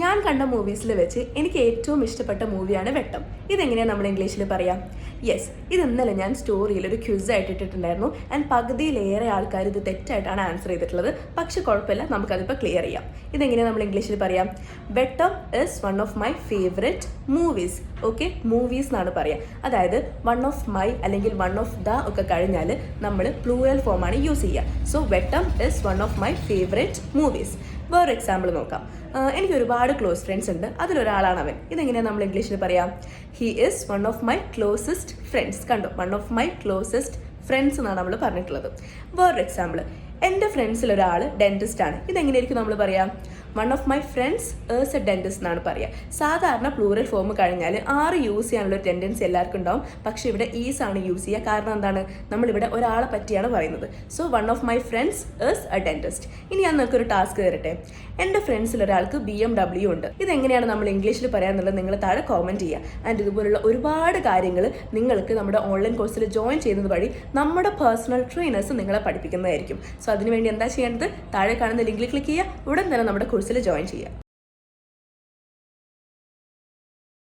ഞാൻ കണ്ട മൂവീസിൽ വെച്ച് എനിക്ക് ഏറ്റവും ഇഷ്ടപ്പെട്ട മൂവിയാണ് വെട്ടം. ഇതെങ്ങനെയാണ് നമ്മൾ ഇംഗ്ലീഷിൽ പറയാം? യെസ് ഇത് ഇന്നലെ ഞാൻ സ്റ്റോറിയിൽ ഒരു ക്വിസ് ആയിട്ട് ഇട്ടിട്ടുണ്ടായിരുന്നു. ആൻഡ് പകുതിയിലേറെ ആൾക്കാർ ഇത് തെറ്റായിട്ടാണ് ആൻസർ ചെയ്തിട്ടുള്ളത്. പക്ഷെ കുഴപ്പമില്ല നമുക്കതിപ്പോൾ ക്ലിയർ ചെയ്യാം. ഇതെങ്ങനെയാണ് നമ്മൾ ഇംഗ്ലീഷിൽ പറയാം? Vettam is one of my favourite movies okay movies എന്നാണ് പറയുക അതായത് വൺ ഓഫ് മൈ അല്ലെങ്കിൽ വൺ ഓഫ് ദ ഒക്കെ കഴിഞ്ഞാൽ നമ്മൾ പ്ലൂറൽ ഫോമാണ് യൂസ് ചെയ്യുക so Vettam is one of my favourite movies വേറെ എക്സാമ്പിൾ നോക്കാം. എനിക്ക് ഒരുപാട് ക്ലോസ് ഫ്രണ്ട്സ് ഉണ്ട്. അതിലൊരാളാണ് അവൻ. ഇതെങ്ങനെയാണ് നമ്മൾ ഇംഗ്ലീഷിൽ പറയാം? He is one of my closest friends കണ്ടോ? One of my closest friends എന്നാണ് നമ്മൾ പറഞ്ഞിട്ടുള്ളത്. വേറൊരു എക്സാമ്പിൾ എന്റെ ഫ്രണ്ട്സിൽ ഒരാൾ ഡെന്റിസ്റ്റ് ആണ്. ഇതെങ്ങനെയായിരിക്കും നമ്മൾ പറയാം? One of my friends is a dentist എന്നാണ് പറയുക സാധാരണ പ്ലൂറൽ ഫോം കഴിഞ്ഞാൽ ആറ് യൂസ് ചെയ്യാനുള്ള ഒരു ടെൻഡൻസി എല്ലാവർക്കും ഉണ്ടാവും. പക്ഷേ ഇവിടെ ഈസ് ആണ് യൂസ് ചെയ്യുക കാരണം എന്താണ്? നമ്മളിവിടെ ഒരാളെ പറ്റിയാണ് പറയുന്നത്. So one of my friends is a dentist ഇനി ഞാൻ നിങ്ങൾക്ക് ഒരു ടാസ്ക് തരട്ടെ. എന്റെ ഫ്രണ്ട്സിൽ ഒരാൾക്ക് ബി എം ഡബ്ല്യു ഉണ്ട്. ഇതെങ്ങനെയാണ് നമ്മൾ ഇംഗ്ലീഷിൽ പറയാന്നുള്ളത് നിങ്ങൾ താഴെ കോമന്റ് ചെയ്യുക ആൻഡ് ഇതുപോലുള്ള ഒരുപാട് കാര്യങ്ങൾ നിങ്ങൾക്ക് നമ്മുടെ ഓൺലൈൻ കോഴ്സിൽ ജോയിൻ ചെയ്യുന്നത് വഴി നമ്മുടെ പേഴ്സണൽ ട്രെയിനേഴ്സ് നിങ്ങളെ പഠിപ്പിക്കുന്നതായിരിക്കും. സോ അതിനുവേണ്ടി എന്താ ചെയ്യേണ്ടത്? താഴെ കാണുന്ന ലിങ്കിൽ ക്ലിക്ക് ചെയ്യുക. ഉടൻ തന്നെ നമ്മുടെ കോഴ്സിൽ ജോയിൻ ചെയ്യുക